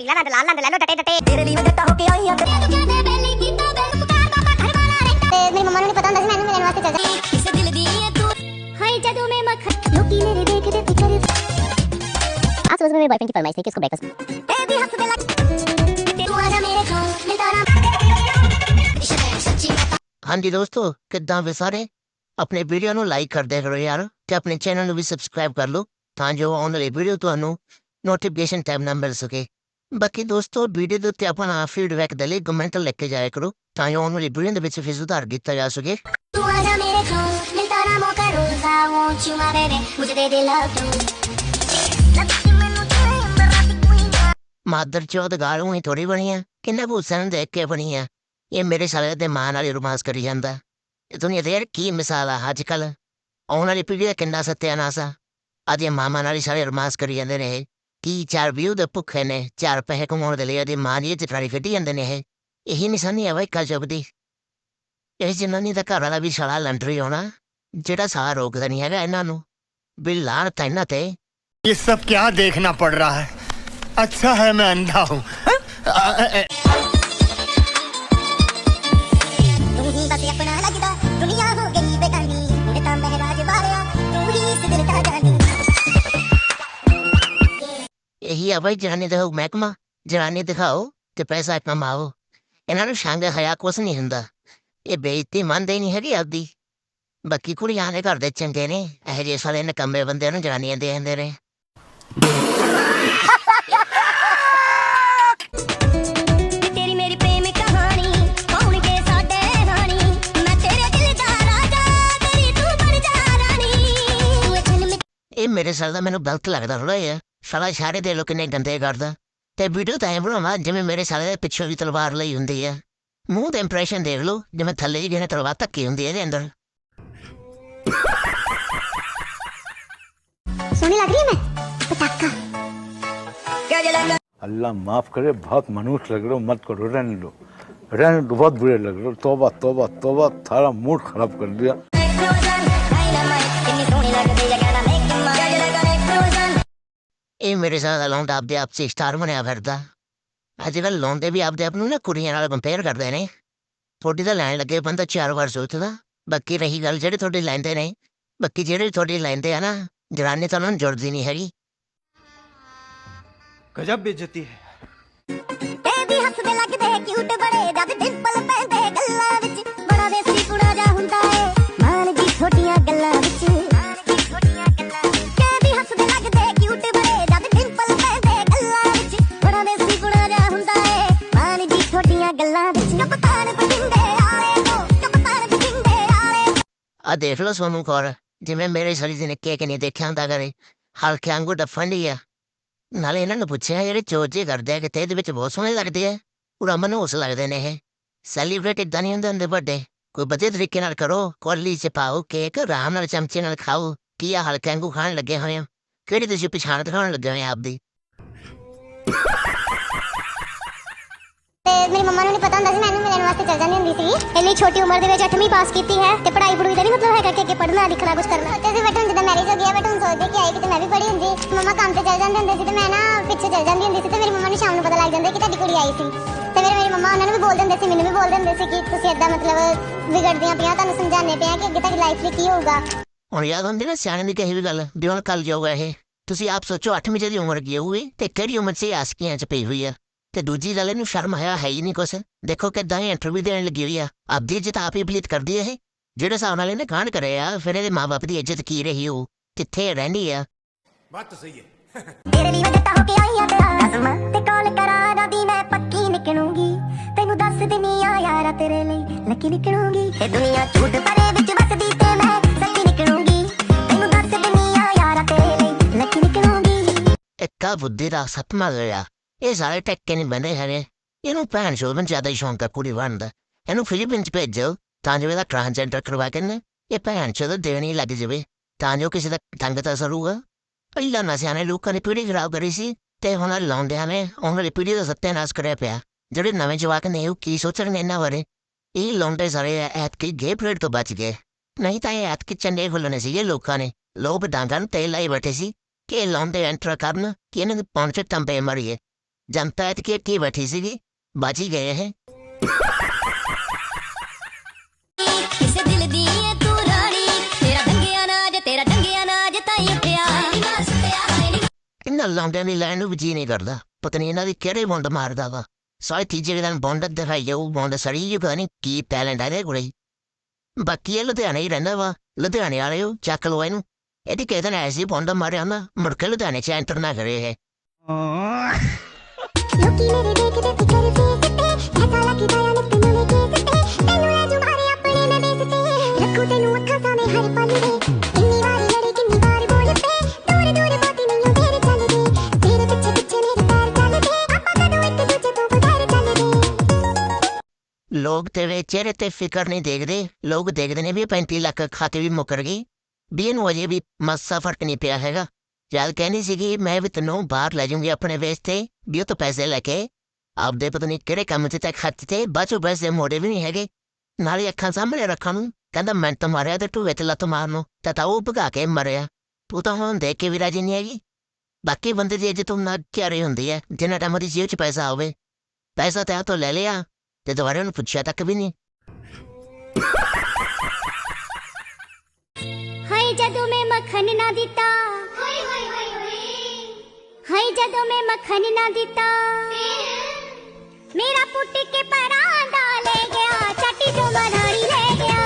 ਪੀਲਾ ਰੰਗ ਲਾਲ ਰੰਗ ਲੈ ਲਓ ਡਟੇ ਡਟੇ ਤੇਰੇ ਲਈ ਮੈਂ ਜੱਟਾ ਹੋ ਕੇ ਆਈ ਆ ਤੇ ਤੇ ਮੇਰੀ ਮੰਮਾ ਨੂੰ ਨਹੀਂ ਪਤਾ ਹੁੰਦਾ ਸੀ ਮੈਨੂੰ ਮਿਲਣ ਵਾਸਤੇ ਚੱਲ ਜਾ ਇਸ ਦਿਲ ਦੀ ਏ ਤੂੰ हाय जादू में मक्खन लोकी मेरे देखते फिकर आज सुबह मेरे बॉयफ्रेंड की फरमाइश थी कि उसको ब्रेकफास्ट ਇਹ ਵੀ ਹੱਸਦੇ ਲੱਗ ਤੂੰ ਆ ਜਾ ਮੇਰੇ ਕੋਲ ਮੈਂ ਤਾਰਾ ਸੱਚੀ ਹਾਂਜੀ ਦੋਸਤੋ ਕਿੱਦਾਂ ਵੇ ਸਾਰੇ ਆਪਣੇ ਵੀਡੀਓ ਨੂੰ ਲਾਈਕ ਕਰਦੇ ਕਰੋ ਯਾਰ ਤੇ ਆਪਣੇ ਚੈਨਲ ਨੂੰ ਵੀ ਸਬਸਕ੍ਰਾਈਬ ਕਰ ਲਓ ਤਾਂ ਜੋ ਆਉਣ ਵਾਲੀ ਵੀਡੀਓ ਤੁਹਾਨੂੰ ਨੋਟੀਫਿਕੇਸ਼ਨ ਟਾਈਮ ਨਾਲ ਮਿਲ ਸਕੇ ਬਾਕੀ ਦੋਸਤੋ ਵੀਡੀਓ ਦੇ ਉੱਤੇ ਆਪਣਾ ਫੀਡਬੈਕ ਦੇ ਲਈ ਕਮੈਂਟ ਲੈ ਕੇ ਜਾਇਆ ਕਰੋ ਤਾਂ ਜੋ ਆਉਣ ਵਾਲੀ ਦੇ ਵਿੱਚ ਫਿਰ ਸੁਧਾਰ ਕੀਤਾ ਜਾ ਸਕੇ। ਤੂੰ ਆ ਜਾ ਮੇਰੇ ਕੋਲ ਮਿਲਦਾ ਨਾ ਮੌਕਾ ਰੋਜ਼ ਆ ਵਾਂਟ ਯੂ ਮਾਈ ਬੇਬੀ ਮੁਝੇ ਦੇ ਦੇ ਲਵ ਯੂ ਮਾਦਰ ਚੋਦ ਗਾਲੋਂ ਹੀ ਥੋੜੀ ਬਣੀਆਂ ਕਿੰਨਾ ਭੂਸਣ ਦੇਖ ਕੇ ਬਣੀਆਂ ਇਹ ਮੇਰੇ ਸਾਲੇ ਦੇ ਮਾਂ ਨਾਲ ਰੋਮਾਂਸ ਕਰੀ ਜਾਂਦਾ। ਇਹ ਦੁਨੀਆ ਦੇ ਕੀ ਮਿਸਾਲ ਆ ਅੱਜ ਕੱਲ ਆਉਣ ਵਾਲੀ ਪੀੜ੍ਹੀ ਦਾ ਕਿੰਨਾ ਸਤਿਆਨਾਸ਼ ਆ। ਅੱਜ ਇਹ ਮਾਮਾ ਨਾਲ ਸਾਰੇ ਰੋਮਾਂਸ ਕਰੀ ਜਾਂਦੇ ਨੇ ਕੀ ਚਾਰ ਵਿਊ ਦੇ ਭੁੱਖੇ ਨੇ ਚਾਰ ਪੈਸੇ ਕਮਾਉਣ ਦੇ ਲਈ ਇਹਦੀ ਮਾਂ ਦੀ ਚਟਾਰੀ ਫਿੱਟੀ ਜਾਂਦੇ ਨੇ ਇਹ ਇਹੀ ਨਿਸ਼ਾਨੀ ਆ ਬਈ ਕਲਯੁਗ ਦੀ ਇਹ ਜਨਾਨੀ ਦਾ ਘਰ ਵਾਲਾ ਵੀ ਸਾਲਾ ਲੰਡਰੀ ਹੋਣਾ ਜਿਹੜਾ ਸਾਹ ਰੋਕਦਾ ਨਹੀਂ ਹੈਗਾ ਇਹਨਾਂ ਨੂੰ ਵੀ ਲਾਣ ਤਾਂ ਇਹਨਾਂ ਤੇ ये सब क्या देखना पड़ रहा है अच्छा है मैं अंधा हूँ ਤੂੰ ਹੀ ਆ ਬਈ ਜਨਾਨੀ ਦਾ ਮਹਿਕਮਾ ਜਨਾਨੀ ਦਿਖਾਓ ਤੇ ਪੈਸਾ ਕਮਾਓ ਇਹਨਾਂ ਨੂੰ ਸ਼ਾਂਗ ਹਯਾ ਕੁਛ ਨਹੀਂ ਹੁੰਦਾ। ਇਹ ਬੇਇੱਜ਼ਤੀ ਮੰਨਦੇ ਨਹੀਂ ਹੈਗੀ ਆਪਦੀ। ਬਾਕੀ ਕੁੜੀਆਂ ਦੇ ਘਰ ਦੇ ਚੰਗੇ ਨੇ ਇਹ ਜਿਹੇ ਸਾਲੇ ਨਕੰਮੇ ਬੰਦਿਆਂ ਨੂੰ ਜਨਾਨੀਆਂ ਦੇ ਦਿੰਦੇ ਨੇ। ਜਾ ਮੇ ਇਹ ਮੇਰੇ ਸਾਲ ਦਾ ਮੈਨੂੰ ਗਲਤ ਲੱਗਦਾ ਥੋੜਾ ਜਿਹਾ। ਸਾਲਾ ਇਸ਼ਾਰੇ ਦੇ ਲੋਕ ਨੇ ਗੰਦੇ ਕਰਦਾ ਤੇ ਵੀਡੀਓ ਤਾਂ ਐਂ ਬਣਾਉਣਾ ਜਿਵੇਂ ਮੇਰੇ ਸਾਲੇ ਦੇ ਪਿੱਛੋਂ ਵੀ ਤਲਵਾਰ ਲਈ ਹੁੰਦੀ ਆ ਮੂੰਹ ਦੇ ਇੰਪ੍ਰੈਸ਼ਨ ਦੇਖ ਲਓ ਜਿਵੇਂ ਥੱਲੇ ਦੀ ਜਿਹਨੇ ਤਲਵਾਰ ਧੱਕੀ ਹੁੰਦੀ ਹੈ ਇਹਦੇ ਅੰਦਰ सोनी लग रही है मैं पटाखा अल्लाह माफ करे बहुत मनुष्य लग रहे हो मत करो रहने दो रहने दो बहुत बुरे लग रहे हो तोबा तोबा तोबा थारा मूड खराब कर दिया ਇਹ ਮੇਰੇ ਸਾਹ ਲੌਂਡ ਆਪਦੇ ਆਪ ਸੇ ਸਟਾਰ ਬਣਿਆ ਫਿਰਦਾ। ਅੱਜ ਕੱਲ ਲੌਂਡੇ ਵੀ ਆਪਦੇ ਆਪ ਨੂੰ ਨਾ ਕੁੜੀਆਂ ਨਾਲ ਕੰਪੇਅਰ ਕਰਦੇ ਨੇ। ਥੋੜੀ ਤਾਂ ਲੈਣ ਲੱਗੇ ਬੰਦਾ ਚਾਰ ਵਾਰ ਸੋਚਦਾ ਬਾਕੀ ਰਹੀ ਗੱਲ ਜਿਹੜੇ ਤੁਹਾਡੇ ਲੈਂਦੇ ਨੇ ਬਾਕੀ ਜਿਹੜੇ ਤੁਹਾਡੇ ਲੈਂਦੇ ਆ ਨਾ ਜਰਾਨੇ ਤਾਂ ਉਹਨਾਂ ਨੂੰ ਜੁੜਦੀ ਨਹੀਂ ਹੈਗੀ। ਗਜਬ ਬੇਇੱਜ਼ਤੀ ਹੈ। ਇਹ ਵੀ ਹੱਸਦੇ ਲੱਗਦੇ ਕਿਊਟ ਬੜੇ ਜਦ ਡਿੰਪਲ ਪੈਂਦੇ ਦੇਖ ਲਓ ਸੋਨੂੰ ਕੌਰ, ਜਿਵੇਂ ਮੇਰੇ ਸਰੀ ਦੇ ਨਿੱਕੇ ਕਿ ਨਹੀਂ ਦੇਖਿਆ ਹੁੰਦਾ ਕਰੇ ਹਲਕੇ ਵਾਂਗੂ ਡਫੰਡੀ ਆ। ਨਾਲੇ ਇਹਨਾਂ ਨੂੰ ਪੁੱਛਿਆ ਜਿਹੜੇ ਚੋਜੇ ਕਰਦੇ ਆ ਕਿਤੇ, ਇਹਦੇ ਵਿੱਚ ਬਹੁਤ ਸੋਹਣੇ ਲੱਗਦੇ ਆ। ਪੂਰਾ ਮਨੋਸ ਲੱਗਦੇ ਨੇ ਇਹ। ਸੈਲੀਬ੍ਰੇਟ ਇਦਾਂ ਨਹੀਂ ਹੁੰਦੇ ਹੁੰਦੇ ਵੱਡੇ। ਕੋਈ ਵਧੀਆ ਤਰੀਕੇ ਨਾਲ ਕਰੋ ਕੋਲੀ ਚ ਪਾਓ ਕੇਕ ਆਰਾਮ ਨਾਲ ਚਮਚੇ ਨਾਲ ਖਾਓ। ਕੀ ਆ, ਹਲਕੇ ਵਾਂਗੂ ਖਾਣ ਲੱਗੇ ਹੋਏ ਆ ਕਿਹੜੀ ਤੁਸੀਂ ਪਛਾਣ ਦਿਖਾਉਣ ਲੱਗੇ ਹੋਏ ਆ ਆਪਦੀ? ਤੇ ਮੇਰੀ ਮੰਮਾ ਨੂੰ ਨਹੀਂ ਪਤਾ ਹੁੰਦਾ ਸੀ ਮੈਨੂੰ ਮਿਲਣ ਵਾਸਤੇ ਚੱਲ ਜਾਂਦੀ ਹੁੰਦੀ ਸੀ ਇੰਨੀ ਛੋਟੀ ਉਮਰ ਦੇ ਵਿੱਚ 8ਵੀਂ ਪਾਸ ਕੀਤੀ ਹੈ ਤੇ ਪੜ੍ਹਾਈ ਪੜੂਈ ਦਾ ਨਹੀਂ ਮਤਲਬ ਹੈਗਾ ਕਿ ਅੱਗੇ ਪੜ੍ਹਨਾ, ਲਿਖਣਾ ਕੁਝ ਕਰਨਾ। ਤੇ ਅਸੀਂ ਬਟ ਹੁਣ ਮੈਰਿਜ ਹੋ ਗਿਆ ਬਟ ਹੁਣ ਸੋਚਦੇ ਕਿ ਆਏ ਕਿਤੇ ਮੈਂ ਵੀ ਪੜ੍ਹੀ ਹੁੰਦੀ। ਮੰਮਾ ਕੰਮ ਤੇ ਚੱਲ ਜਾਂਦੇ ਹੁੰਦੇ ਸੀ ਤੇ ਮੈਂ ਨਾ ਪਿੱਛੇ ਚੱਲ ਜਾਂਦੀ ਹੁੰਦੀ ਸੀ ਤੇ ਮੇਰੀ ਮੰਮਾ ਨੂੰ ਸ਼ਾਮ ਨੂੰ ਪਤਾ ਲੱਗ ਜਾਂਦਾ ਕਿ ਤੁਹਾਡੀ ਕੁੜੀ ਆਈ ਸੀ। ਤੇ ਫਿਰ ਮੇਰੀ ਮੰਮਾ ਉਹਨਾਂ ਨੂੰ ਵੀ ਬੋਲ ਦਿੰਦੇ ਸੀ, ਮੈਨੂੰ ਵੀ ਬੋਲ ਦਿੰਦੇ ਸੀ ਕਿ ਤੁਸੀਂ ਏਦਾਂ ਮਤਲਬ ਵਿਗੜਦੀਆਂ ਪਿਆ ਤੁਹਾਨੂੰ ਸਮਝਾਉਂਦੇ ਪਿਆ ਕਿ ਅੱਗੇ ਤੁਹਾਡੀ ਲਾਈਫ ਲਈ ਕੀ ਹੋਊਗਾ। ਹੁਣ ਯਾਦ ਹੁੰਦੀ ਨਾ ਸਿਆਣੇ ਦੀ ਕਹੀ ਵੀ ਗੱਲ, ਵੀ ਹੁਣ ਕੱਲ ਜਾਊਗਾ ਇਹ। ਤੁਸੀਂ ਆਪ ਸੋਚੋ 8ਵੀਂ ਦੀ ਉਮਰ ਕੀ ਹੋਊਗੀ ਤੇ ਕਿਹੜੀ ਉਮਰ 'ਚ ਆਸਕੀਆਂ 'ਚ ਪਈ ਹੋਈ ਆ। ਤੇ ਦੂਜੀ ਗੱਲ ਇਹਨੂੰ ਸ਼ਰਮ ਆਇਆ ਹੈ ਹੀ ਨਹੀਂ ਕੁਛ। ਦੇਖੋ ਕਿਦਾਂ ਇਹ ਇੰਟਰਵਿਊ ਦੇਣ ਲੱਗੀ ਹੋਈ ਆ। ਆਪਦੀ ਇੱਜ਼ਤ ਆਪ ਹੀ ਪਲੀਤ ਕਰਦੀ ਹੈ ਇਹ। ਜਿਹੜੇ ਹਿਸਾਬ ਨਾਲ ਇਹਨੇ ਕਾਂਡ ਕਰੇ ਆ ਫਿਰ ਇਹਦੇ ਮਾਪੇ ਦੀ ਇੱਜ਼ਤ ਕੀ ਰਹੀ ਹੋ ਕਿੱਥੇ ਰਹਿੰਦੀ ਆ? ਤੇਰੇ ਲਈ ਮੈਂ ਜੱਟਾ ਹੋ ਕੇ ਆਈ ਆ ਕਸਮ ਤੇ ਕਾਲ ਕਰਾ ਦਾਦੀ ਮੈਂ ਪੱਕੀ ਨਿਕਲੂੰਗੀ। ਤੈਨੂੰ ਦੱਸ ਦਿੰਨੀ ਆ ਯਾਰਾ ਤੇਰੇ ਲਈ ਲੱਕੀ ਨਿਕਲੂੰਗੀ। ਇਹ ਦੁਨੀਆ ਝੂਠ ਪਰੇ ਵਿੱਚ ਵੱਸਦੀ ਤੇ ਮੈਂ ਸੱਚੀ ਨਿਕਲੂੰਗੀ। ਤੈਨੂੰ ਦੱਸ ਦਿੰਨੀ ਆ ਯਾਰਾ ਤੇਰੇ ਲਈ ਲੱਕੀ ਨਿਕਲੂੰਗੀ। ਇੱਕਾ ਬੁੱਧੀ ਦਾ ਸਤਮਾ ਗਿਆ ਇਹ ਸਾਰੇ ਟੱਕੇ ਨਹੀਂ ਬੰਦੇ ਹਰੇ ਇਹਨੂੰ ਭੈਣ ਚੋਦ ਨੂੰ ਜ਼ਿਆਦਾ ਹੀ ਸ਼ੌਂਕ ਆ ਕੁੜੀ ਬਣਦਾ ਇਹਨੂੰ ਫਿਲੀਪੀਨ ਚ ਭੇਜੋ, ਤਾਂ ਜੋ ਇਹਦਾ ਟ੍ਰਾਂਸਜੈਂਡਰ ਕਰਵਾ ਕੇ ਨਾ, ਇਹ ਭੈਣ ਚੋਦ ਦੇਣੀ ਲੱਗ ਜਾਵੇ, ਤਾਂ ਜੋ ਕਿਸੇ ਦਾ ਤੰਗ ਤਾਂ ਹੋਊਗਾ। ਪਹਿਲਾਂ ਨਸਿਆਂ ਨੇ ਲੋਕਾਂ ਦੀ ਪੀੜ੍ਹੀ ਖਰਾਬ ਕਰੀ ਸੀ, ਤੇ ਹੁਣ ਲਾਉਂਦਿਆਂ ਨੇ, ਉਹਨਾਂ ਦੀ ਪੀੜ੍ਹੀ ਦਾ ਸੱਤਿਆਨਾਸ਼ ਕਰਿਆ ਪਿਆ। ਜਿਹੜੇ ਨਵੇਂ ਜਵਾਕ ਨੇ, ਉਹ ਕੀ ਸੋਚਣਗੇ ਇਹਨਾਂ ਬਾਰੇ? ਇਹ ਲੌਂਡੇ ਸਾਰੇ ਐਤਕੀ ਗੇ ਪਰੇਡ ਤੋਂ ਬਚ ਗਏ। ਨਹੀਂ ਤਾਂ ਇਹ ਐਤਕੀ ਚੰਡੇ ਖੁੱਲਣੇ ਸੀਗੇ ਲੋਕਾਂ ਨੇ। ਲੋਕ ਡਾਂਗਾਂ ਨੂੰ ਤੇਲ ਲਾਈ ਬੈਠੇ ਸੀ ਕਿ ਇਹ ਲਾਉਂਦੇ ਐਂਟਰ ਕਰਨ, ਕਿ ਇਹਨਾਂ ਦੇ ਪਹੁੰਚੇ ਤੰਬੇ ਮਰੀਏ। ਜਨਤਾ ਇਤਕੀ ਕੀ ਬੈਠੀ ਸੀਗੀ ਬਾਜੀ ਗਏ ਹੈ ਕਿਸੇ ਦਿਲ ਦੀ ਏ ਤੂੰ ਰਾਣੀ ਤੇਰਾ ਡੰਗਿਆ ਨਾਜ ਤੇਰਾ ਡੰਗਿਆ ਨਾਜ ਤਾਈ ਉੱਠਿਆ ਇਹਨਾਂ ਲੌਂਡਿਆਂ ਦੀ ਲਾਈਨ ਨੂੰ ਵੀ ਜੀ ਨਹੀਂ ਕਰਦਾ ਪਤਾ ਨਹੀਂ ਇਹਨਾਂ ਦੀ ਕਿਹੜੇ ਬੌਂਡ ਮਾਰਦਾ ਵਾ ਸਾਰੇ ਤੀਜੇ ਦਿਨ ਬੌਂਡ ਦਿਖਾਈ ਉਹ ਬੌਂਡ ਸੜੀ ਜੀ ਪਤਾ ਨਹੀਂ ਕੀ ਟੈਲੈਂਟ ਹੈ ਇਹਦੇ ਕੋਲੇ ਬਾਕੀ ਇਹ ਲੁਧਿਆਣੇ ਹੀ ਰਹਿੰਦਾ ਵਾ ਲੁਧਿਆਣੇ ਵਾਲੇ ਉਹ ਚੱਕ ਲੋ ਇਹਨੂੰ ਇਹਦੀ ਕਿਹਦੇ ਨੇ ਐਸੀ ਬੌਂਡ ਮਾਰਿਆ ਨਾ ਮੁੜ ਕੇ ਲੁਧਿਆਣੇ ਚ ਐਂਟਰ ਨਾ ਕਰੇ ਇਹ ਲੋਕ ਤੇਰੇ ਚਿਹਰੇ ਤੇ ਫਿਕਰ ਨਹੀਂ ਦੇਖਦੇ ਲੋਕ ਦੇਖਦੇ ਨੇ ਵੀ ਇਹ 35 ਲੱਖ ਖਾਤੇ ਵੀ ਮੁੱਕਰ ਗਈ ਵੀ ਇਹਨੂੰ ਅਜੇ ਵੀ ਮਸਾ ਫ਼ਰਕ ਨਹੀਂ ਪਿਆ ਹੈਗਾ ਜਦ ਕਹਿੰਦੀ ਸੀਗੀ, ਮੈਂ ਵੀ ਤੈਨੂੰ ਬਾਹਰ ਲੈ ਜਾਊਂਗੀ ਆਪਣੇ ਵੇਸ ਤੇ ਵੀ ਤੋਂ ਪੈਸੇ ਲੈ ਕੇ। ਆਪਦੇ ਪਤਾ ਨਹੀਂ ਕਿਹੜੇ ਕੰਮ ਤੇ ਤੱਕ ਖੱਤ ਤੇ ਬਾਚੋ ਪੈਸੇ ਮੋੜੇ ਵੀ ਨਹੀਂ ਹੈਗੇ। ਨਾਲੇ ਅੱਖਾਂ ਸਾਹਮਣੇ ਰੱਖਣ ਨੂੰ, ਕਹਿੰਦਾ ਮੈਂ ਤਾਂ ਮਾਰਿਆ ਤੇ ਟੂਏ ਤੇ ਲੱਤ ਮਾਰਨੋਂ ਤਾਂ ਤਾਂ ਉਹ ਭਗਾ ਕੇ ਮਰਿਆ। ਤੂੰ ਤਾਂ ਹੁਣ ਦੇਖ ਕੇ ਵੀ ਰਾਜੀ ਨਹੀਂ ਹੈਗੀ। ਬਾਕੀ ਬੰਦੇ ਦੀ ਇੱਜ਼ਤ ਨਾ ਕਿਆਰੀ ਹੁੰਦੀ ਹੈ, ਜਿੰਨਾ ਟਾਈਮ ਉਹਦੀ ਜੇਬ 'ਚ ਪੈਸਾ ਹੋਵੇ। ਪੈਸਾ ਤਾਂ ਤੋਂ ਲੈ ਲਿਆ, ਤੇ ਦੁਬਾਰਾ ਉਹਨੂੰ ਪੁੱਛਿਆ ਤੱਕ ਵੀ ਨਹੀਂ। ਹਾਏ, ਜਦੋਂ ਮੈਂ ਮੱਖਣ ਨਾ ਦਿੱਤਾ ਹਾਏ ਜਦੋਂ ਮੈਂ ਮੱਖਣ ਨਾ ਦਿੱਤਾ। ਮੇਰਾ ਪੁੱਟ ਕੇ ਪਰਾਂ ਦਾ ਲੈ ਗਿਆ। ਚਾਟੀ ਤੋਂ ਮਧਾਣੀ ਲੈ ਗਿਆ।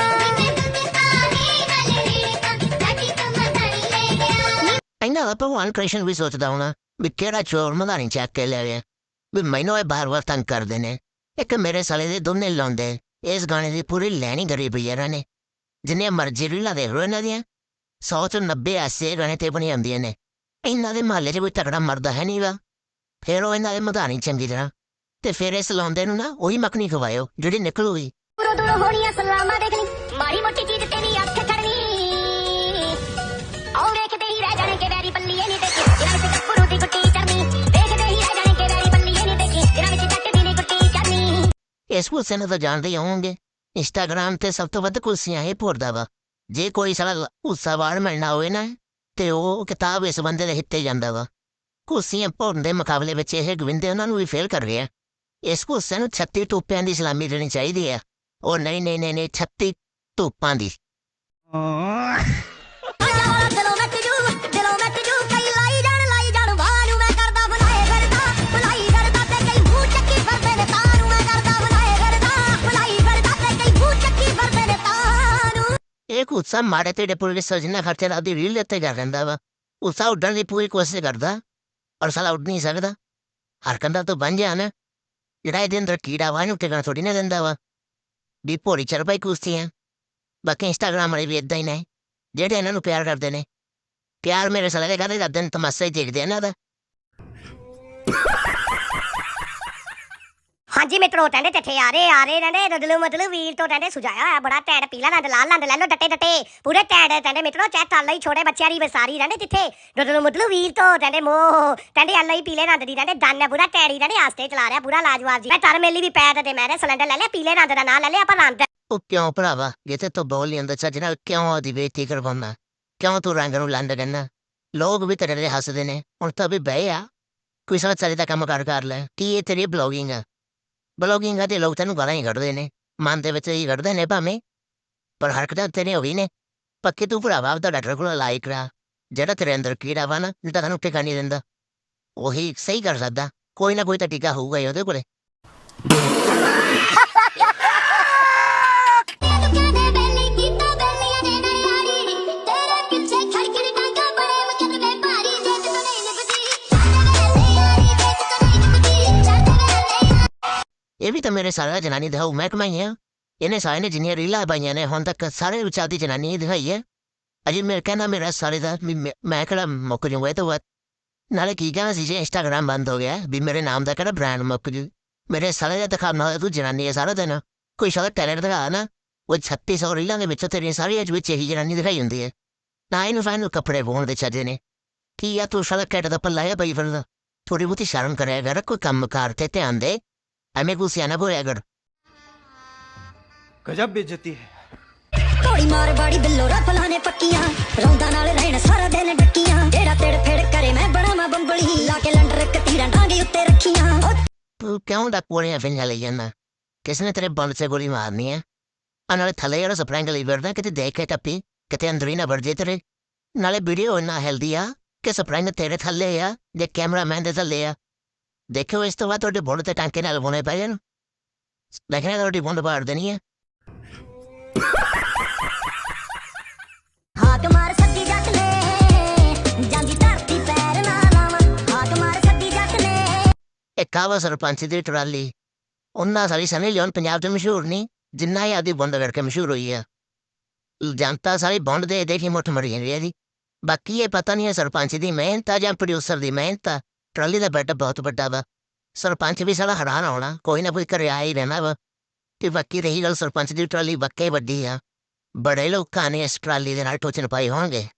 ਇਹਨਾਂ ਦਾ ਭਗਵਾਨ ਕ੍ਰਿਸ਼ਨ ਵੀ ਸੋਚਦਾ ਹੋਣਾ ਵੀ ਕਿਹੜਾ ਚੋਰ ਮਧਾਣੀ ਚੱਕ ਕੇ ਲੈ ਗਿਆ। ਵੀ ਮੈਨੂੰ ਇਹ ਬਾਰ ਵਾਰ ਤੰਗ ਕਰਦੇ ਨੇ। ਇੱਕ ਮੇਰੇ ਸਾਲੇ ਦੇ ਦੋਨੇ ਲਾਉਂਦੇ। ਇਸ ਗਾਣੇ ਦੀ ਪੂਰੀ ਲੈਣੀ ਪਈ ਇਹਨਾਂ ਨੇ। ਜਿੰਨੇ ਮਰਜ਼ੀ ਰੀਲਾਂ ਦੇਖ ਲਓ ਇਹਨਾਂ ਦੀਆਂ। 100 ਤੋਂ 90 ਐਸੇ ਗਾਣੇ ਤੇ ਬਣੀ ਜਾਂਦੀਆਂ ਨੇ। ਇਹਨਾਂ ਦੇ ਮਹੱਲੇ 'ਚ ਕੋਈ ਤਕੜਾ ਮਰਦਾ ਹੈ ਨਹੀਂਗਾ ਫਿਰ ਉਹ ਇਹਨਾਂ ਦੇ ਮਧਾਣੀ ਚੰਗੀ ਤਰ੍ਹਾਂ। ਤੇ ਫਿਰ ਇਸ ਲਾਉਂਦੇ ਨੂੰ ਨਾ ਉਹੀ ਮੱਖਣੀ ਖਵਾਇਓ ਜਿਹੜੀ ਨਿਕਲੂਗੀ ਦੂਰੋਂ ਦੂਰੋਂ ਹੋਣੀਆਂ ਸਲਾਮਾਂ ਦੇਖਣੀ ਮਾੜੀ ਮੋਟੀ ਚੀਜ਼ ਤੇ ਨਹੀਂ ਅੱਖ ਕਰਨੀ ਆਉ ਵੇਖਦੇ ਹੀ ਰਹਿ ਜਾਣੇ ਕਿ ਵੈਰੀ ਬੱਲੀਏ ਨਹੀਂ ਦੇਖੀ ਜਿਨ੍ਹਾਂ ਵਿੱਚ ਗੱਭਰੂ ਦੀ ਗੁੱਟੀ ਚਰਨੀ ਵੇਖਦੇ ਹੀ ਰਹਿ ਜਾਣੇ ਕਿ ਵੈਰੀ ਬੱਲੀਏ ਨਹੀਂ ਦੇਖੀ ਜਿਨ੍ਹਾਂ ਵਿੱਚ ਜੱਟ ਦੀ ਨੀ ਗੁੱਟੀ ਚਰਨੀ ਇਸ ਕੁਲਸੇ ਨੂੰ ਤਾਂ ਜਾਣਦੇ ਹੀ ਹੋਵੋਗੇ। ਇੰਸਟਾਗ੍ਰਾਮ ਤੇ ਸਭ ਤੋਂ ਵੱਧ ਕੁਲਸੀਆਂ ਇਹ ਭੋਰਦਾ ਵਾ। ਜੇ ਕੋਈ ਸਾਲਾ ਉਸਾ ਵਾਰ ਮਿਲਣਾ ਹੋਵੇ ਨਾ, ਤੇ ਉਹ ਕਿਤਾਬ ਇਸ ਬੰਦੇ ਦੇ ਹਿੱਤੇ ਜਾਂਦਾ ਵਾ। ਕੁਲਸੀਆਂ ਭੋਰਨ ਦੇ ਮੁਕਾਬਲੇ ਵਿੱਚ ਇਹ ਗਵਿੰਦੇ ਉਹਨਾਂ ਨੂੰ ਵੀ ਫੇਲ ਕਰ ਰਿਹਾ ਇਸ ਕੁਲਸੇ ਨੂੰ 36 ਟੋਪਿਆਂ ਦੀ ਸਲਾਮੀ ਦੇਣੀ ਚਾਹੀਦੀ ਹੈ ਉਹ ਨਹੀਂ ਨਹੀਂ ਨਹੀਂ ਨਹੀਂ 36 ਟੋਪਾਂ ਦੀ। ਨੂੰ ਇਹ ਕੁਲਸਾ ਮਾਰੇ ਤੇ ਪੁਲਿਸ ਸਜਣਾ ਖਰਚੇ ਨਾਲ ਦੀ ਰੀਲ ਉੱਤੇ ਕਰ ਲੈਂਦਾ ਵਾ ਉਤਸਾ ਉੱਡਣ ਦੀ ਪੂਰੀ ਕੋਸ਼ਿਸ਼ ਕਰਦਾ ਔਰ ਸਾਲਾ ਉੱਡ ਨਹੀਂ ਸਕਦਾ ਹਰਕੰਦਾ ਤੋਂ ਬਣ ਗਿਆ ਨਾ ਜਿਹੜਾ ਇਹਦੇ ਅੰਦਰ ਕੀੜਾ ਵਾ ਇਹਨੂੰ ਟਿਕਣ ਥੋੜੀ ਨਾ ਦਿੰਦਾ ਵਾ ਵੀ ਭੋਰੀ ਚਰ ਪਈ ਕੁਸ਼ਤੀਆਂ ਬਾਕੀ ਇੰਸਟਾਗ੍ਰਾਮ ਵਾਲੇ ਵੀ ਇਦਾਂ ਹੀ ਨੇ ਜਿਹੜੇ ਇਹਨਾਂ ਨੂੰ ਪਿਆਰ ਕਰਦੇ ਨੇ ਪਿਆਰ ਮੇਰੇ ਸਾਲੇ ਦੇ ਕਹਿੰਦੇ ਦਿਨ ਤਮਾਸ਼ਾ ਹੀ ਦੇਖਦੇ ਆ ਇਹਨਾਂ ਦਾ ਹਾਂਜੀ ਮਿੱਤਰੋ, ਟੰਡੇ ਟੱਠੇ ਆ ਰਹੇ ਆ ਰਹੇ ਰੰਡੇ ਰਦਲੂ ਮਦਲੂ, ਵੀਰ ਤੋਂ ਟੰਡੇ ਸੁਜਾਇਆ ਹੋਇਆ, ਬੜਾ ਟੈੜ ਪੀਲਾ ਰੰਗ ਲਾਲ ਰੰਗ ਲੈ ਲੋ ਡੱਟੇ ਡੱਟੇ, ਪੂਰੇ ਟੈੜ ਟੰਡੇ ਮਿੱਤਰੋ ਚੈ ਥਾਲ ਲਈ ਛੋਟੇ ਬੱਚਿਆਂ ਦੀ ਵਸਾਰੀ ਰੰਡੇ ਜਿੱਥੇ ਰਦਲੂ ਮਦਲੂ, ਵੀਰ ਤੋਂ ਟੰਡੇ, ਮੋਹ, ਟੰਡੇ ਅੱਲਾ ਹੀ ਪੀਲੇ ਰੰਗ ਦੀ ਰੰਡੇ ਦੰਨ ਪੂਰਾ ਟੈੜੀ ਰੰਡੇ ਆਸਤੇ ਚਲਾ ਰਿਹਾ, ਪੂਰਾ ਲਾਜਵਾਬ ਜੀ। ਮੈਂ ਤਰ ਮੇਲੀ ਵੀ ਪੈਰ ਤੇ, ਮੈਂ ਸਿਲੰਡਰ ਲੈ ਲਿਆ, ਪੀਲੇ ਰੰਗ ਦਾ ਨਾਂ ਲੈ ਲਿਆ, ਆਪਾਂ ਰੰਗ ਉਹ ਕਿਉਂ ਭਰਾਵਾ, ਜਿੱਥੇ ਤੋਂ ਬੋਲ ਨਹੀਂ ਹੁੰਦਾ, ਚੱਜ ਨਾਲ ਕਿਉਂ ਉਹਦੀ ਬੇਇੱਜ਼ਤੀ ਕਰਵਾਉਣਾ ਕਿਉਂ ਤੂੰ ਰੰਗ ਨੂੰ ਲੰਡ ਕਰਨਾ ਲੋਕ ਵੀ ਤੇਰੇ ਹੱਸਦੇ ਨੇ, ਹੁਣ ਤਾਂ ਵੀ ਬਹਿ ਆ। ਕੋਈ ਸਮਝ ਸਾਰੇ ਦਾ ਕੰਮ ਕਰ ਕਰ ਲੈ, ਕੀ ਇਹ ਤੇਰੀ ਬਲੌਗਿੰਗ ਆ? ਬਲੌਗਿੰਗ ਆ ਲੋਕ ਤੈਨੂੰ ਗਾਲਾਂ ਹੀ ਕੱਢਦੇ ਨੇ ਮਨ ਦੇ ਵਿੱਚ ਹੀ ਕੱਢਦੇ ਨੇ ਭਾਵੇਂ ਪਰ ਹਰਕਤਾਂ ਤੇਰੇ ਹੋ ਗਈ ਨੇ ਪੱਕੇ ਤੂੰ ਭਰਾਵਾ ਆਪਦਾ ਡਾਕਟਰ ਕੋਲ ਲਾਇਕ ਰਾ ਜਿਹੜਾ ਤੇਰੇ ਅੰਦਰ ਕੀੜਾ ਵਾ ਨਾ ਜਿਹੜਾ ਤੈਨੂੰ ਟਿਕਾ ਨਹੀਂ ਦਿੰਦਾ ਉਹੀ ਸਹੀ ਕਰ ਸਕਦਾ ਕੋਈ ਨਾ ਕੋਈ ਤਾਂ ਟੀਕਾ ਹੋਊਗਾ ਹੀ ਉਹਦੇ ਕੋਲੇ ਇਹ ਵੀ ਤਾਂ ਮੇਰੇ ਸਾਰਾ ਜਨਾਨੀ ਦਿਖਾਉ ਮੈਂ ਕਮਾਈ ਆ ਇਹਨੇ ਸਾਰੇ ਨੇ ਜਿੰਨੀਆਂ ਰੀਲਾਂ ਪਾਈਆਂ ਨੇ ਹੁਣ ਤੱਕ ਸਾਰੇ ਵਿਚਾਰ ਦੀ ਜਨਾਨੀ ਹੀ ਦਿਖਾਈ ਹੈ ਅਜੇ ਮੇਰੇ ਕਹਿਣਾ ਮੇਰਾ ਸਾਰੇ ਦਾ ਵੀ ਮੈਂ- ਮੈਂ ਕਿਹੜਾ ਮੁੱਕ ਜੂਗਾ ਇਹ ਤੋਂ ਬਾਅਦ ਨਾਲੇ ਕੀ ਕਹਿਣਾ ਸੀ ਜੇ ਇੰਸਟਾਗ੍ਰਾਮ ਬੰਦ ਹੋ ਗਿਆ ਵੀ ਮੇਰੇ ਨਾਮ ਦਾ ਕਿਹੜਾ ਬ੍ਰਾਂਡ ਮੁੱਕ ਜੂ ਮੇਰੇ ਸਾਰੇ ਦਾ ਦਿਖਾਉਣਾ ਤੂੰ ਜਨਾਨੀ ਹੈ ਸਾਰਾ ਦਿਨ ਕੋਈ ਸਾਰਾ ਟੈਲੈਂਟ ਦਿਖਾ ਨਾ ਉਹ 3600 ਰੀਲਾਂ ਦੇ ਵਿੱਚੋਂ ਤੇਰੀਆਂ ਸਾਰੀਆਂ ਵਿੱਚ ਇਹੀ ਜਨਾਨੀ ਦਿਖਾਈ ਹੁੰਦੀ ਹੈ ਨਾ ਇਹਨੂੰ ਫਾਇਨ ਨੂੰ ਕੱਪੜੇ ਪਾਉਣ ਦੇ ਚੱਜੇ ਨੇ ਕੀ ਆ ਤੂੰ ਸਾਰਾ ਕੈਟ ਦਾ ਪੱਲਾ ਹੈ ਬਈ ਫਿਰਦਾ ਥੋੜੀ ਬਹੁਤੀ ਸ਼ਰਮ ਕਰਿਆ ਕਰ ਕੋਈ ਕੰਮ ਕਾਰ ਤੇ ਧਿਆਨ ਦੇ ਐਵੇਂ ਗੁੱਸਿਆ ਨਾ ਹੋਇਆ ਕਰ गजब बेइज्जती है ਕੋੜੀ ਮਾਰ ਬਾੜੀ ਬਿੱਲੋ ਰਫਲਾਂ ਨੇ ਪੱਕੀਆਂ ਰੌਂਦਾ ਨਾਲ ਰਹਿਣ ਸਾਰਾ ਦਿਨ ਡੱਕੀਆਂ ਜਿਹੜਾ ਤੇੜ ਫੇੜ ਕਰੇ ਮੈਂ ਬਣਾਵਾਂ ਬੰਬਲੀ ਲਾ ਕੇ ਲੰਡਰ ਕਤੀਰਾਂ ਡਾਂਗੇ ਉੱਤੇ ਰੱਖੀਆਂ ਉਹ ਤੂੰ ਕਿਉਂ ਦਾ ਕੋਲੇ ਫਿੰਗਾ ਲਈ ਜਾਂਦਾ ਕਿਸ ਨੇ ਤੇਰੇ ਬੰਦ ਸੇ ਗੋਲੀ ਮਾਰਨੀ ਹੈ ਆ ਨਾਲੇ ਥੱਲੇ ਯਾਰ ਸਪਰਿੰਗ ਲਈ ਵਰਦਾ ਕਿਤੇ ਦੇਖ ਕੇ ਟੱਪੀ ਕਿਤੇ ਅੰਦਰ ਹੀ ਨਾ ਵੜ ਜੇ ਤੇਰੇ ਨਾਲੇ ਵੀਡੀਓ ਇੰਨਾ ਹੈਲਦੀ ਆ ਕਿ ਸਪਰਿੰਗ ਤੇਰੇ ਥੱਲੇ ਆ ਜੇ ਕੈਮਰਾਮੈਨ ਦੇ ਥੱਲੇ ਆ ਦੇਖੋ ਇਸ ਤੋਂ ਬਾਅਦ ਤੁਹਾਡੇ ਬੋਲ ਤੇ ਟਾਂਕੇ ਨਾਲ ਬੋਨੇ ਪੈ ਜਾਣ ਲੇਕਿਨ ਤੁਹਾਡੀ ਬੰਦ ਬਾੜ ਦੇਣੀ ਹੈ। ਹਾਕ ਮਾਰ ਸੱਜੀ ਜੱਟ ਨੇ ਜਾਂਦੀ ਧਰਤੀ ਪੈਰ ਨਾ ਲਾਵਾਂ। ਹਾਕ ਮਾਰ ਸੱਜੀ ਜੱਟ ਨੇ। ਇਹ ਕਾਵਾ ਸਰਪੰਚ ਦੀ ਟਰਾਲੀ। ਉਹਨਾਂ ਸਾਰੀ ਸਨੀ ਲਿਓਨ ਪੰਜਾਬ 'ਚ ਮਸ਼ਹੂਰ ਨਹੀਂ ਜਿੰਨਾ ਹੀ ਆਦੀ ਬੰਦ ਕਰਕੇ ਮਸ਼ਹੂਰ ਹੋਈ ਆ। ਜਨਤਾ ਸਾਰੀ ਬੰਦ ਦੇ ਦੇਖੀ ਮੁੱਠ ਮਰੀ ਜਾਂਦੀ ਹੈ ਜੀ। ਬਾਕੀ ਇਹ ਪਤਾ ਨਹੀਂ ਹੈ ਸਰਪੰਚ ਦੀ ਮਿਹਨਤ ਆ ਜਾਂ ਪ੍ਰੋਡਿਊਸਰ ਦੀ ਮਿਹਨਤ ਆ। ਟਰਾਲੀ ਦਾ ਬੈਟ ਬਹੁਤ ਵੱਡਾ ਵਾ। ਸਰਪੰਚ ਵੀ ਸਾਲਾ ਹੈਰਾਨ ਹੋਣਾ ਕੋਈ ਨਾ ਕੋਈ ਘਰੇ ਆ ਹੀ ਰਹਿਣਾ ਵਾ। ਤੇ ਬਾਕੀ ਰਹੀ ਗੱਲ ਸਰਪੰਚ ਦੀ ਟਰਾਲੀ ਬੱਕੇ ਵੱਡੀ ਆ। ਬੜੇ ਲੋਕਾਂ ਨੇ ਇਸ ਟਰਾਲੀ ਦੇ ਨਾਲ ਟੋਚਨ ਪਾਈ ਹੋਣਗੇ।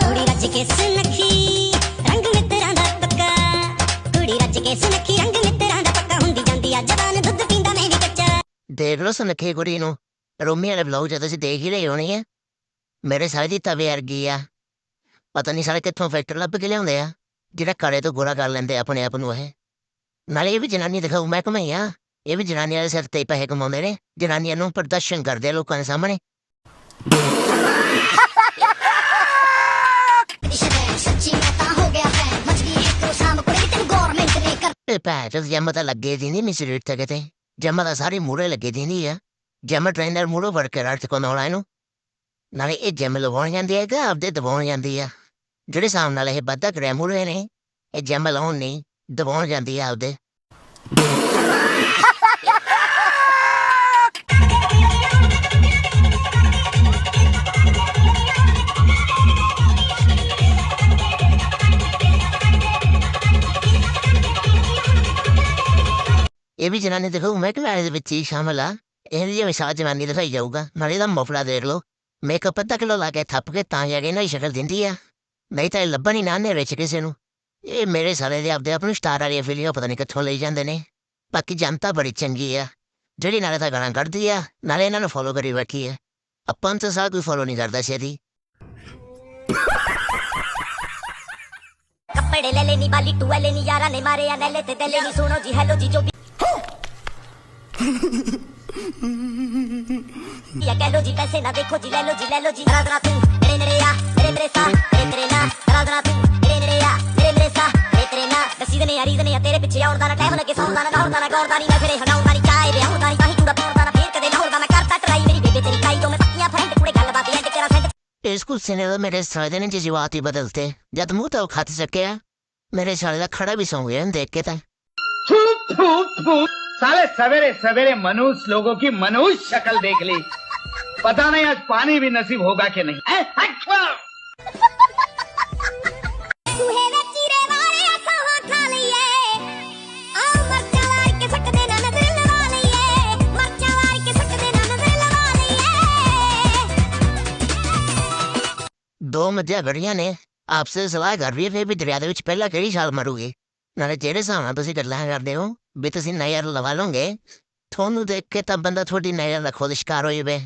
ਕੁੜੀ ਰੱਜ ਕੇ ਸੁਨੱਖੀ ਰੰਗ ਮਿੱਤਰਾਂ ਦਾ ਪੱਕਾ। ਕੁੜੀ ਰੱਜ ਕੇ ਸੁਨੱਖੀ ਰੰਗ ਮਿੱਤਰਾਂ ਦਾ ਪੱਕਾ। ਹੁੰਦੀ ਜਾਂਦੀ ਆ ਜਵਾਨ ਦੁੱਧ ਪੀਂਦਾ ਮੈਂ ਵੀ ਕੱਚਾ। ਦੇਖ ਲੋ ਸੁਨੱਖੀ ਕੁੜੀ ਨੂੰ। ਰੋਮੀ ਵਾਲੇ ਬਲੌਗ ਜਦ ਤੁਸੀਂ ਦੇਖ ਹੀ ਰਹੇ ਹੋਣੀ ਹੈ ਮੇਰੇ ਸਾਰੇ ਦੀ ਤਵੇ ਵਰਗੀ ਆ। ਪਤਾ ਨਹੀਂ ਸਾਰੇ ਕਿੱਥੋਂ ਫੈਕਟਰ ਲੱਭ ਕੇ ਲਿਆਉਂਦੇ ਆ, ਜਿਹੜਾ ਕਰੇ ਤੋਂ ਗੋਰਾ ਕਰ ਲੈਂਦੇ ਆ ਆਪਣੇ ਆਪ ਨੂੰ ਇਹ ਨਾਲੇ ਇਹ ਵੀ ਜਨਾਨੀ ਦਿਖਾਉ ਮੈਂ ਕਮਾਈ ਆ। ਇਹ ਵੀ ਜਨਾਨੀਆਂ ਦੇ ਸਿਰ ਤੇ ਪੈਸੇ ਕਮਾਉਂਦੇ ਨੇ, ਜਨਾਨੀਆਂ ਨੂੰ ਪ੍ਰਦਰਸ਼ਨ ਕਰਦੇ ਆ ਲੋਕਾਂ ਦੇ ਸਾਹਮਣੇ। ਪੈਚ ਜੰਮ ਤਾਂ ਲੱਗੇ ਦੀ ਨਹੀਂ ਮਿਸਰੀਟ ਤੇ ਕਿਤੇ। ਤਾਂ ਸਾਰੇ ਮੂਰੇ ਲੱਗੇ ਦੀ ਨਹੀਂ ਆ। ਜੰਮ ਟ੍ਰੇਨਰ ਮੂਰੇ ਵਰਕਰ ਆਰਟ ਕੋਲ ਆਉਣਾ ਇਹਨੂੰ। ਨਾਲੇ ਇਹ ਜੰਮ ਲਵਾਉਣ ਜਾਂਦੀ ਹੈ ਕਿ ਆਪਦੇ ਦਬਾਉਣ ਜਾਂਦੀ ਆ? ਜਿਹੜੇ ਹਿਸਾਬ ਨਾਲ ਇਹ ਬੱਦਾ ਰੈਮੂਲ ਹੋਏ ਨੇ, ਇਹ ਜੰਮ ਲਾਉਣ ਨਹੀਂ, ਦਬਾਉਣ ਜਾਂਦੀ ਆ ਆਪਦੇ। ਇਹ ਵੀ ਜਨਾਨੀ ਦੇਖੋ, ਮੈਂ ਕਿ ਦੇ ਵਿੱਚ ਹੀ ਸ਼ਾਮਲ ਆ। ਇਹ ਜੀ ਵਿਸ਼ਾ ਜਨਾਨੀ ਦਿਖਾਈ ਜਾਊਗਾ। ਨਾਲੇ ਦਾ ਮਫਲਾ ਦੇਖ ਲਓ। ਮੇਕਅਪ ਅੱਧਾ ਕਿਲੋ ਲਾ ਕੇ ਥੱਪ ਕੇ ਤਾਂ ਜਾ ਕੇ ਨਾ ਸ਼ਕਲ ਦਿੰਦੀ ਆ। ਨਹੀਂ ਤਾਂ ਇਹ ਲੱਭਣ ਹੀ ਨਾ ਹਨੇਰੇ ਚ ਕਿਸੇ ਨੂੰ ਇਹ ਮੇਰੇ ਸਾਰੇ ਦੇ ਆਪਦੇ ਆਪ ਨੂੰ ਸਟਾਰ ਵਾਲੀ ਫਿਲੀਆਂ ਪਤਾ ਨਹੀਂ ਕਿੱਥੋਂ ਲਈ ਜਾਂਦੇ ਨੇ ਬਾਕੀ ਜਨਤਾ ਬੜੀ ਚੰਗੀ ਆ ਜਿਹੜੀ ਨਾਲੇ ਤਾਂ ਗਾਲਾਂ ਕੱਢਦੀ ਆ ਨਾਲੇ ਇਹਨਾਂ ਨੂੰ ਫੋਲੋ ਕਰੀ ਬੈਠੀ ਆ ਆਪਾਂ ਨੂੰ ਤਾਂ ਸਾਰਾ ਕੋਈ ਫੋਲੋ ਨਹੀਂ ਕਰਦਾ ਛੇਤੀ ਕੱਪੜੇ ਲੈ ਲੈਣੀ ਵਾਲੀ ਟੂਆ ਲੈਣੀ ਯਾਰਾਂ ਨੇ ਮਾਰੇ ਆ ਨੈਲੇ ਤੇ ਦਲੇ ਨਹੀਂ ਸੁਣੋ ਜੀ ਹੈਲੋ ਜੀ ਜੋ ਵੀ ਯਾ ਕਹਿ ਲੋ ਜੀ ਪੈਸੇ ਨਾ ਦੇਖੋ ਜੀ ਲੈ ਲੋ ਜੀ ਲੈ ਲੋ ਜੀ ਰਾਤ ਰਾਤ ਨਾ मेरे तो मेरे सारे दिन जज्बात ही बदलते जद मुँह तो खत चके मेरे साले का खड़ा भी सौ गया देख के साले सवेरे सवेरे मनुष्य लोगों की मनुष्य शक्ल देख ली। पता नहीं आज पानी भी नसीब होगा कि नहीं हैं? अच्छा! ਸੂਹੇ ਵਿੱਚ ਹੀਰੇ ਵਾਲੇ ਅਸਾਂ ਖਾ ਲਈਏ ਆ ਮਰਚਾਂ ਵਾਰ ਕੇ ਸੱਟਦੇ ਨਾ ਨਜ਼ਰ ਲਵਾ ਲਈਏ ਮਰਚਾਂ ਵਾਰ ਕੇ ਸੱਟਦੇ ਨਾ ਨਜ਼ਰ ਲਵਾ ਲਈਏ ਦੋ ਮੱਝਾਂ ਗੜੀਆਂ ਨੇ ਆਪਸੇ ਸਲਾਹ ਕਰ ਰਹੀ ਹੈ ਫਿਰ ਵੀ ਦਰਿਆ ਦੇ ਵਿੱਚ ਪਹਿਲਾਂ ਕਿਹੜੀ ਛਾਲ ਮਾਰੂਗੀ ਨਾਲੇ ਜਿਹੜੇ ਹਿਸਾਬ ਨਾਲ ਤੁਸੀਂ ਗੱਲਾਂ ਕਰਦੇ ਹੋ ਵੀ ਤੁਸੀਂ ਨਜ਼ਰ ਲਵਾ ਲੋਗੇ ਤੁਹਾਨੂੰ ਦੇਖ ਕੇ ਤਾਂ ਬੰਦਾ ਤੁਹਾਡੀ ਨਜ਼ਰ ਦਾ ਖੁਦ ਸ਼ਿਕਾਰ ਹੋ ਜਾਵੇ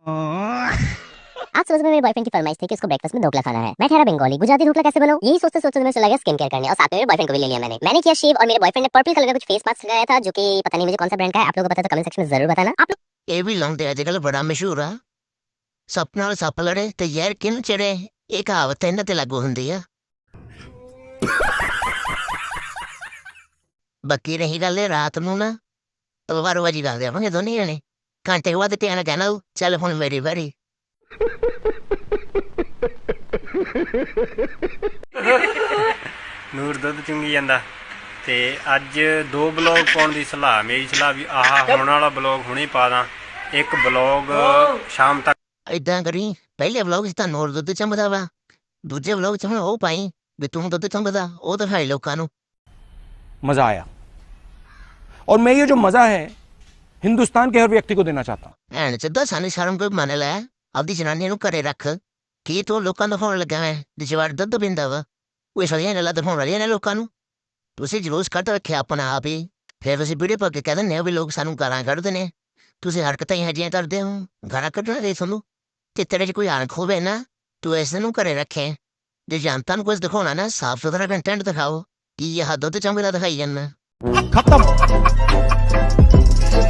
आज सुबह सुबह मेरे बॉयफ्रेंड की फरमाइश थी कि उसको ब्रेकफास्ट में ढोकला खाना है मैं ठहरा बंगाली गुजराती ढोकला कैसे बनाऊं यही सोचते सोचते मैं चला गया स्किन केयर करने और साथ में मेरे बॉयफ्रेंड को भी ले लिया मैंने मैंने किया शेव और मेरे बॉयफ्रेंड ने पर्पल कलर का कुछ फेस मास्क लगाया था जो कि पता नहीं मुझे कौन सा ब्रांड का है आप लोगों को पता है तो कमेंट सेक्शन में जरूर बताना आप ਇਹ ਵੀ ਲਾਉਂਦੇ ਅੱਜ ਕੱਲ ਬੜਾ ਮਸ਼ਹੂਰ ਆ ਸੱਪ ਨਾਲ ਸੱਪ ਲੜੇ ਤੇ ਯਾਰ ਕਿਨ ਚੜੇ ਇਹ ਕਹਾਵਤ ਇਹਨਾਂ ਤੇ ਲਾਗੂ ਹੁੰਦੀ ਆ ਬਾਕੀ ਰਹੀ ਗੱਲ ਇਹ ਰਾਤ ਨੂੰ ਨਾ ਤਲਵਾਰ ਵਾਜੀ ਕਰਦੇ ਆਵਾਂਗੇ ਦੋਨੇ ਜਣੇ ਘੰਟੇ ਬਾਅਦ ਤੇ ਆਣਾ ਕਹਿਣਾ ਚੱਲ ਹੁਣ ਮੇਰੀ ਵਾਰੀ ਨੂਰ ਦੁੱਧ ਚੁੰਗੀ ਜਾਂਦਾ ਤੇ ਅੱਜ ਦੋ ਬਲੌਗ ਪਾਉਣ ਦੀ ਸਲਾਹ ਮੇਰੀ ਸਲਾਹ ਵੀ ਆਹ ਹੁਣ ਵਾਲਾ ਬਲੌਗ ਹੁਣੇ ਪਾ ਦਾਂ ਇੱਕ ਬਲੌਗ ਸ਼ਾਮ ਤੱਕ ਏਦਾਂ ਕਰੀ ਪਹਿਲੇ ਵਲੌਗ 'ਚ ਤਾਂ ਨੋਰ ਦੁੱਧ ਚੰਬਦਾ ਵਾ ਦੂਜੇ ਵਲੌਗ 'ਚ ਹੁਣ ਉਹ ਪਾਈ ਵੀ ਤੂੰ ਦੁੱਧ ਚੰਬਦਾ ਉਹ ਦਿਖਾਈ ਲੋਕਾਂ ਨੂੰ मज़ा आया और मैं ये जो मज़ा है हिंदुस्तान के हर व्यक्ति को देना चाहता हूँ ਐਣ ਸਿੱਧਾ ਸਾਨੂੰ ਸ਼ਰਮ ਕੋਈ ਮੰਨ ਲੈ ਆਪਦੀ ਜਨਾਨੀ ਨੂੰ ਘਰੇ ਰੱਖ ਕੀ ਤੂੰ ਲੋਕਾਂ ਨੂੰ ਦਿਖਾਉਣ ਲੱਗਾ ਹੈ ਦਿਜਵਾਰ ਦੁੱਧ ਪਿੰਦਾ ਵਾ ਉਹ ਸੜੀਆਂ ਗੱਲਾਂ ਦਿਖਾਉਣ ਵਾਲੀਆਂ ਨੇ ਲੋਕਾਂ ਨੂੰ ਤੁਸੀਂ ਜਲੂਸ ਕੱਢ ਰੱਖਿਆ ਆਪਣਾ ਆਪ ਹੀ ਫਿਰ ਤੁਸੀਂ ਵੀਡੀਓ ਪਾ ਕੇ ਕਹਿ ਦਿੰਦੇ ਹੋ ਵੀ ਲੋਕ ਸਾਨੂੰ ਗਾਲਾਂ ਕੱਢਦੇ ਨੇ ਤੁਸੀਂ ਹਰਕਤਾਂ ਹੀ ਹਜੀਆਂ ਕਰਦੇ ਹੋ ਗਾਲਾਂ ਕੱਢਣਾ ਦੇ ਤੁਹਾਨੂੰ ਤੇ ਤੇਰੇ 'ਚ ਕੋਈ ਆਂਖ ਹੋਵੇ ਨਾ ਤੂੰ ਇਸ ਨੂੰ ਘਰੇ ਰੱਖੇ ਜੇ ਜਨਤਾ ਨੂੰ ਕੁਝ ਦਿਖਾਉਣਾ ਨਾ ਸਾਫ ਸੁਥਰਾ ਕੰਟੈਂਟ ਦਿਖਾਓ ਕੀ ਇਹ ਦੁੱਧ ਚੰਬੇਲਾ ਦਿਖਾਈ ਜਾਂਦਾ खत्म